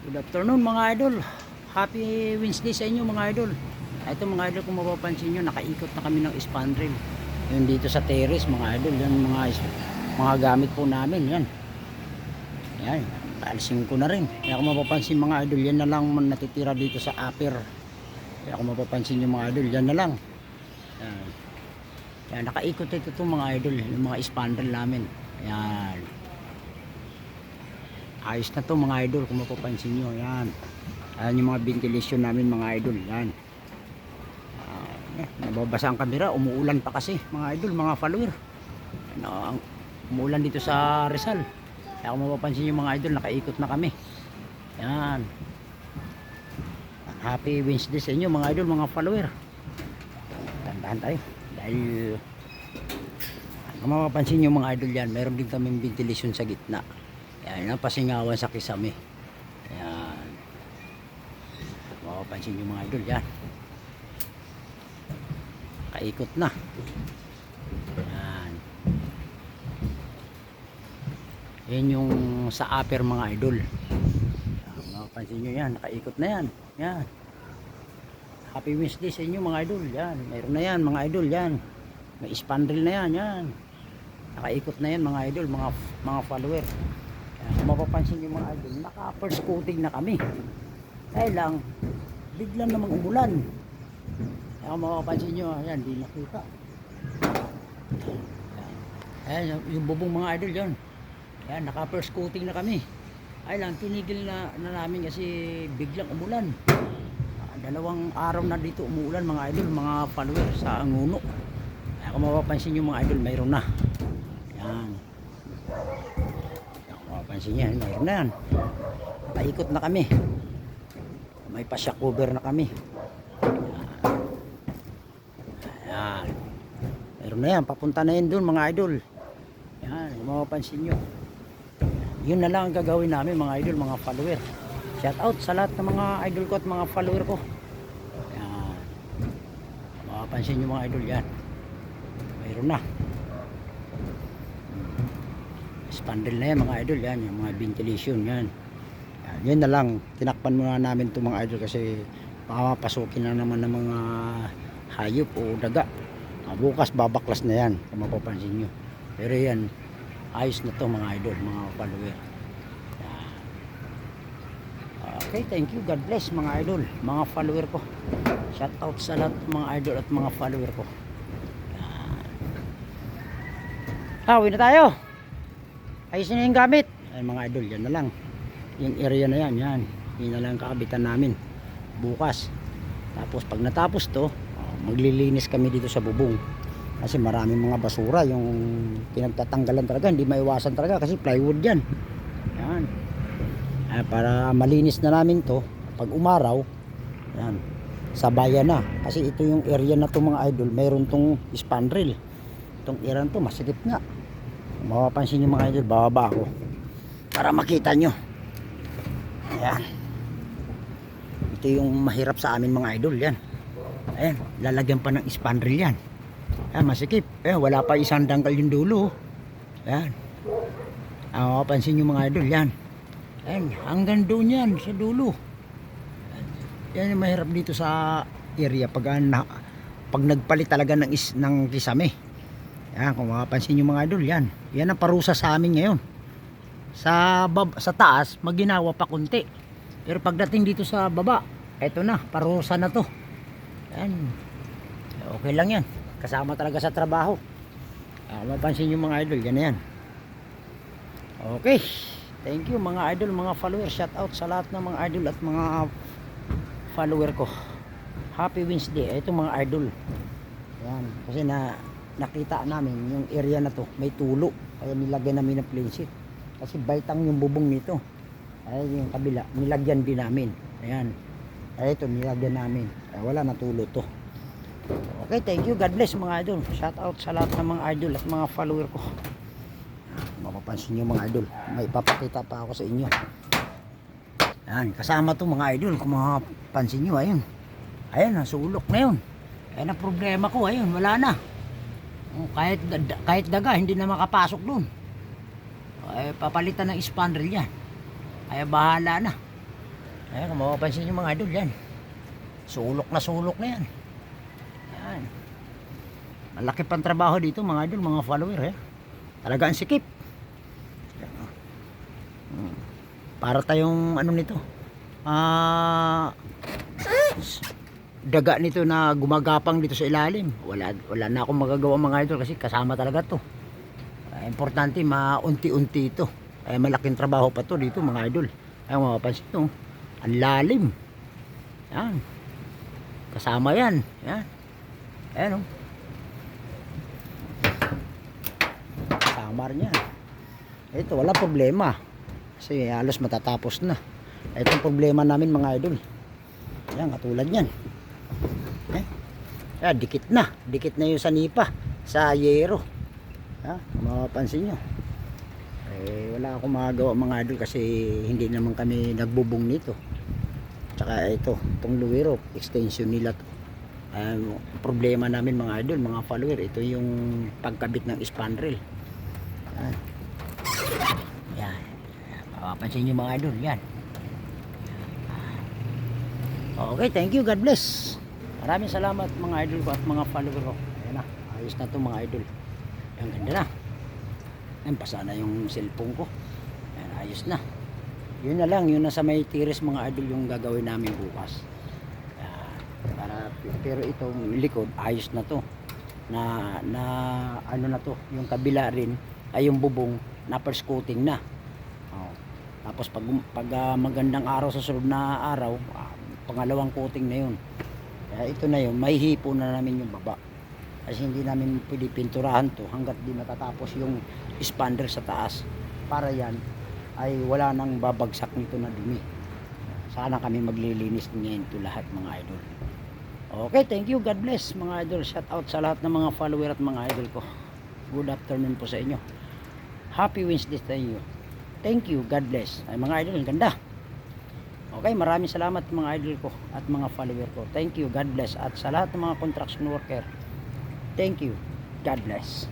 Good afternoon mga idol. Happy Wednesday sa inyo mga idol. Ito mga idol kung mapapansin nyo, nakaikot na kami ng spandrel. Yun dito sa terrace mga idol. Yan mga, mga gamit po namin. Yan. Yan. Alisin ko na rin. Kaya kung mapapansin mga idol, yan na lang man natitira dito sa upper. Kaya kung mapapansin nyo mga idol, yan na lang. Yan. Yan, nakaikot ito itong mga idol, yung mga spandrel namin. Yan. Ayos na to mga idol kung mapapansin nyo. Yan. Ayan yung mga ventilation namin mga idol. Yan. Eh, nababasa ang kamera. Umuulan pa kasi mga idol, mga follower. Ano, umuulan dito sa Rizal. Kaya kung mapapansin nyo mga idol, nakaikot na kami. Yan. Happy Wednesday sa inyo mga idol, mga follower. Tandaan tayo. Dahil kung mapapansin nyo mga idol yan, meron din kaming ventilation sa gitna. Yan, ang pasingawan sa kisame. Yan. Mapapansin nyo mga idol yan. Kaikot na. Yan. Yan yung sa upper mga idol. Yan, mapapansin nyo yan. Nakaikot na yan. Yan. Happy Wednesday sa inyo mga idol. Yan. Meron na yan mga idol. Yan. May spandrel na yan. Yan. Nakaikot na yan mga idol. Mga, mga follower. Kung mapapansin nyo mga idol, naka first coating na kami. Kaya lang, biglang namang umulan. Kaya kung mapapansin nyo, ayan, di nakita. Ayan, yung- yung bubong mga idol yan. Ayan, naka first coating na kami. Ay lang, tinigil na, na namin kasi biglang umulan. Ah, dalawang araw na dito umuulan mga idol, mga follower sa Anguno. Kaya kung mapapansin nyo mga idol, mayroon na. Yan. Mapapansin nyo, mayroon na yan. Paikot na kami. May pasya cover na kami. Ayan. Meron na yan, papunta na yan dun mga idol. Yan, kung mapapansin nyo. Yun na lang ang gagawin namin mga idol, mga follower. Shout out sa lahat ng mga idol ko at mga follower ko. Yan. Kung mapapansin nyo mga idol yan. Mayroon na. Spandrel na yan mga idol yan, yung mga ventilation yan. yan. Yun na lang, tinakpan muna namin itong mga idol kasi baka mapasukin na naman ng mga hayop o daga. Ah, bukas babaklas na yan kung mapapansin nyo. Pero yan, ayos na to mga idol, mga follower. Yan. Okay, thank you. God bless mga idol, mga follower ko. Shout out sa lahat mga idol at mga follower ko. Yan. Ah, na tayo. Ayusin na yung gamit. Ay mga idol, yan na lang. Yung area na yan, yan. Yun na lang ang kakabitan namin. Bukas. Tapos pag natapos to, oh, maglilinis kami dito sa bubong. Kasi maraming mga basura yung pinagtatanggalan talaga, hindi maiwasan talaga kasi plywood yan. Yan. Ah, para malinis na namin to, pag umaraw, yan, sabayan na. Kasi ito yung area na to mga idol, mayroon tong spandrel. Itong area to, masikip nga. Mapapansin nyo mga idol, bababa ako. Para makita nyo. Ayan. Ito yung mahirap sa amin mga idol, yan. Ayan, lalagyan pa ng spandrel yan. Ayan, masikip. Ayan, wala pa isang dangkal yung dulo. Ayan. Ang mapapansin nyo mga idol, yan. Ayan, hanggang doon yan, sa dulo. Yan yung mahirap dito sa area pag, ah, na, pag nagpalit talaga ng, is, ng kisame. Yan, kung mapapansin nyo mga idol, yan. Yan ang parusa sa amin ngayon. Sa, bab, sa taas, maginawa pa kunti. Pero pagdating dito sa baba, eto na, parusa na to. Yan. Okay lang yan. Kasama talaga sa trabaho. Ah, mapansin nyo mga idol, yan na yan. Okay. Thank you mga idol, mga followers. Shout out sa lahat ng mga idol at mga follower ko. Happy Wednesday. Ito mga idol. Yan. Kasi na nakita namin yung area na to may tulo. Kaya nilagyan namin ng plain sheet. Kasi baitang yung bubong nito. Ay yung kabila, nilagyan din namin. Ayan. Ay ito, nilagyan namin. Kaya wala na tulo to. Okay, thank you. God bless mga idol. Shout out sa lahat ng mga idol at mga follower ko. Mapapansin nyo mga idol. May papakita pa ako sa inyo. Ayan, kasama to mga idol. Kung mapapansin nyo, ayun. Ayan, nasulok na yun. Ayan ang problema ko, ayun, wala na. Oh, kahit, kahit daga, hindi na makapasok dun. Ay, papalitan ng spandrel yan. Ay, bahala na. Ayan, kung mapapansin nyo mga idol, yan. Sulok na sulok na yan. Yan. Malaki pang trabaho dito mga idol, mga follower. Eh. Talaga ang sikip. Hmm. Para tayong ano nito. Ah... daga nito na gumagapang dito sa ilalim. Wala, wala na akong magagawa mga idol kasi kasama talaga to. Ah, importante, maunti-unti ito. Ay malaking trabaho pa to dito mga idol. Ay mapapansin to. Ang lalim. Yan. Kasama yan. Yan. Ayan o. Kasama rin. Ito, wala problema. Kasi halos matatapos na. Ito ang problema namin mga idol. Yan, katulad yan. Eh? Yan, dikit na. Dikit na yung sanipa sa yero. Ha? Kung mapapansin nyo. Eh, wala akong magagawa mga idol kasi hindi naman kami nagbubong nito. Tsaka ito, itong luwiro, extension nila to. Um, problema namin mga idol, mga follower, ito yung pagkabit ng spandrel. Yan. Yan. Mapapansin nyo mga idol, yan. Okay, thank you. God bless. Maraming salamat mga idol ko at mga follower ko. Ayan na, ayos na to mga idol. Ang ganda na. Ayan, basa na yung cellphone ko. Ayan, ayos na. Yun na lang, yun na sa may tiris mga idol yung gagawin namin bukas. Ayan, para, pero itong likod, ayos na to. Na, na, ano na to, yung kabila rin, ay yung bubong, na first coating na. Oh. Tapos pag, pag ah, magandang araw sa sunod na araw, ah, pangalawang coating na yun. Kaya ito na yun, may hipo na namin yung baba. Kasi hindi namin pwede pinturahan to hanggat di matatapos yung expander sa taas. Para yan ay wala nang babagsak nito na dumi. Sana kami maglilinis ngayon to lahat mga idol. Okay, thank you. God bless mga idol. Shout out sa lahat ng mga follower at mga idol ko. Good afternoon po sa inyo. Happy Wednesday sa inyo. Thank you. God bless. Ay mga idol, ang ganda. Okay, maraming salamat mga idol ko at mga follower ko. Thank you. God bless. At sa lahat ng mga construction worker, thank you. God bless.